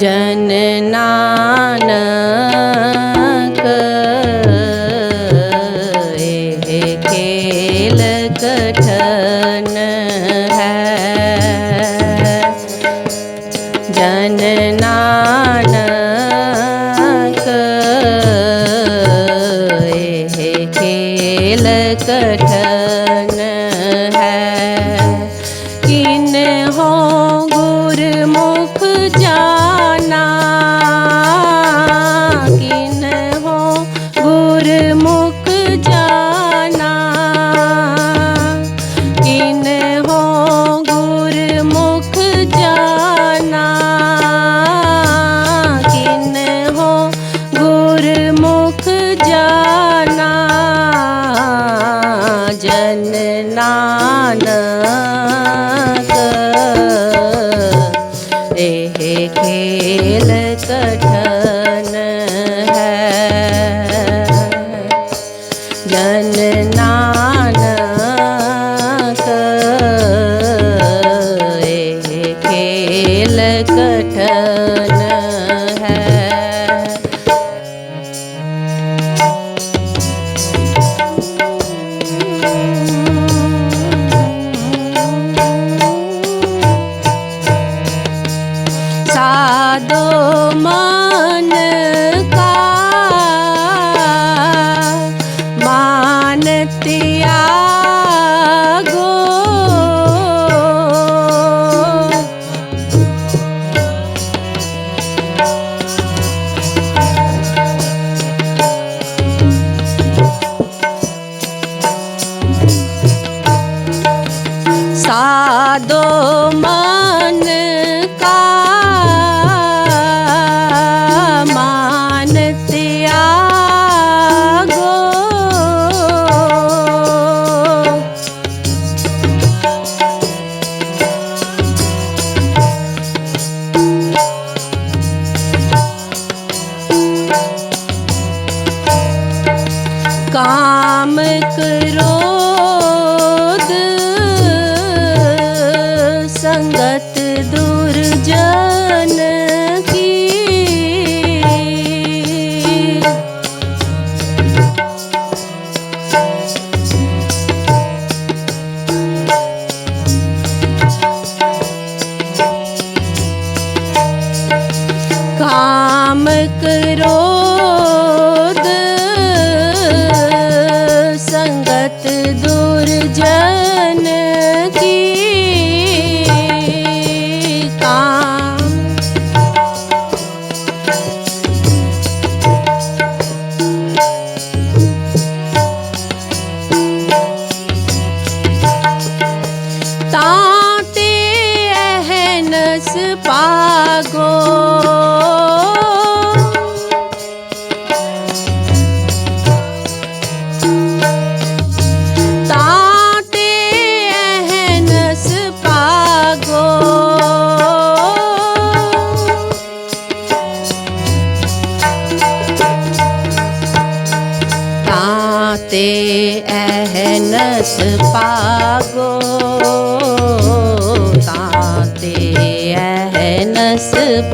जन नानक। खेल कठन है। जन नानक। खेल सङ्गत दूर करो संगत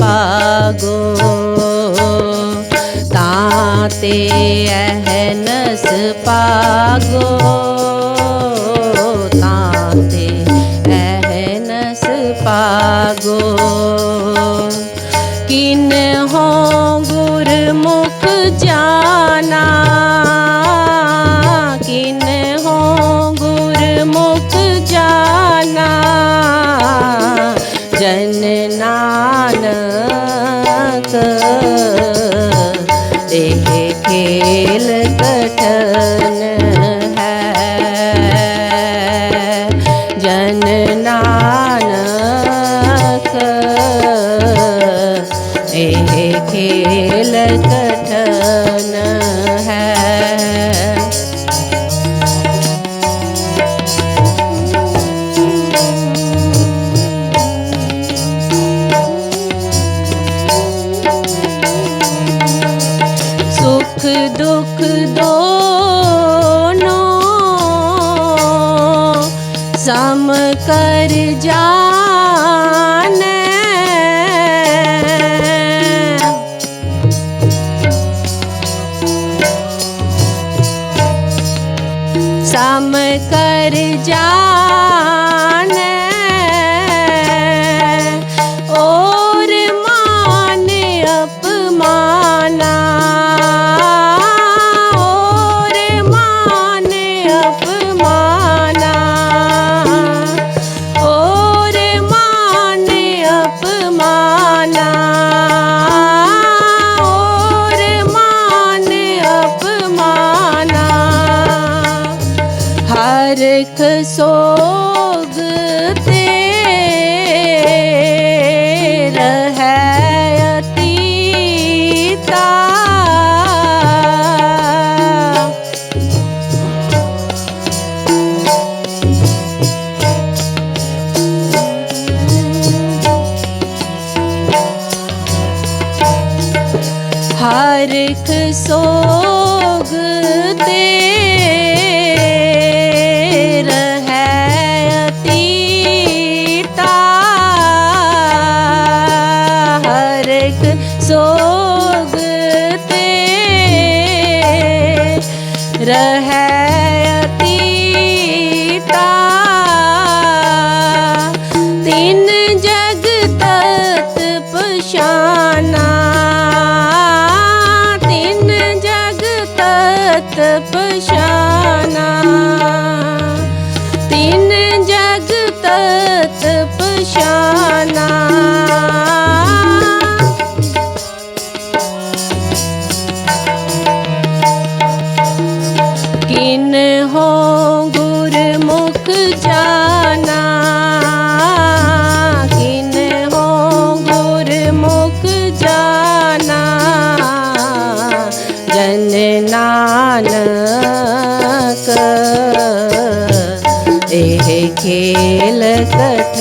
पागो ताते अहनस पागो ਇੱਕ ਸੋਗ ਤੇ ਰਹਿ खेल कठ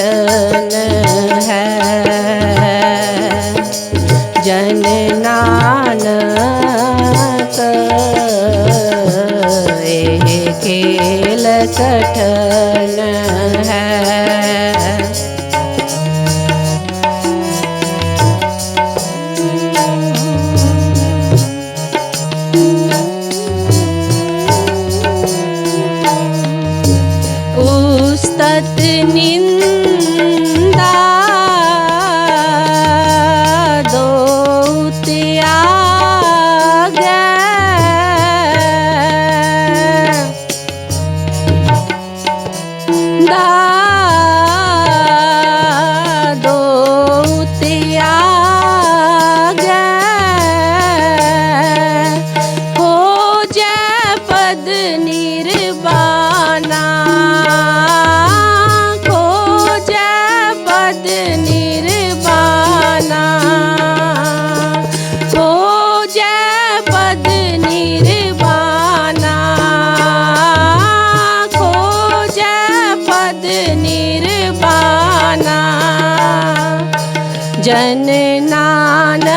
ਧਨ ਨਾਨਕ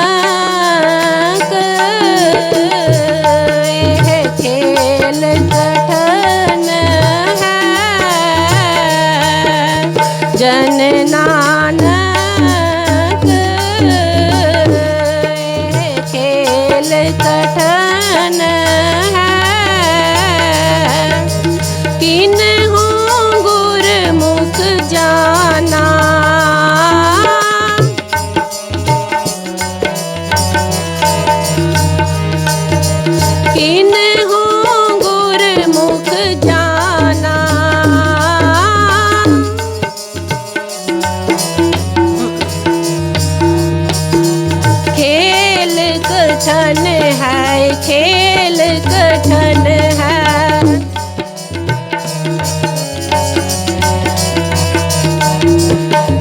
ਇਹ ਖੇਲ ਕਠਨ ਹੈ। ਜਨ ਨਾਨਕ ਇਹ ਖੇਲ ਕਠਨ खेल कठन है।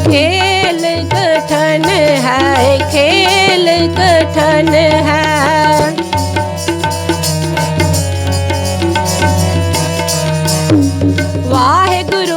खेल कठन है खेल कठन है। वाहे गुरु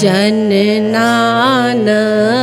ਜਨ ਨਾਨਕ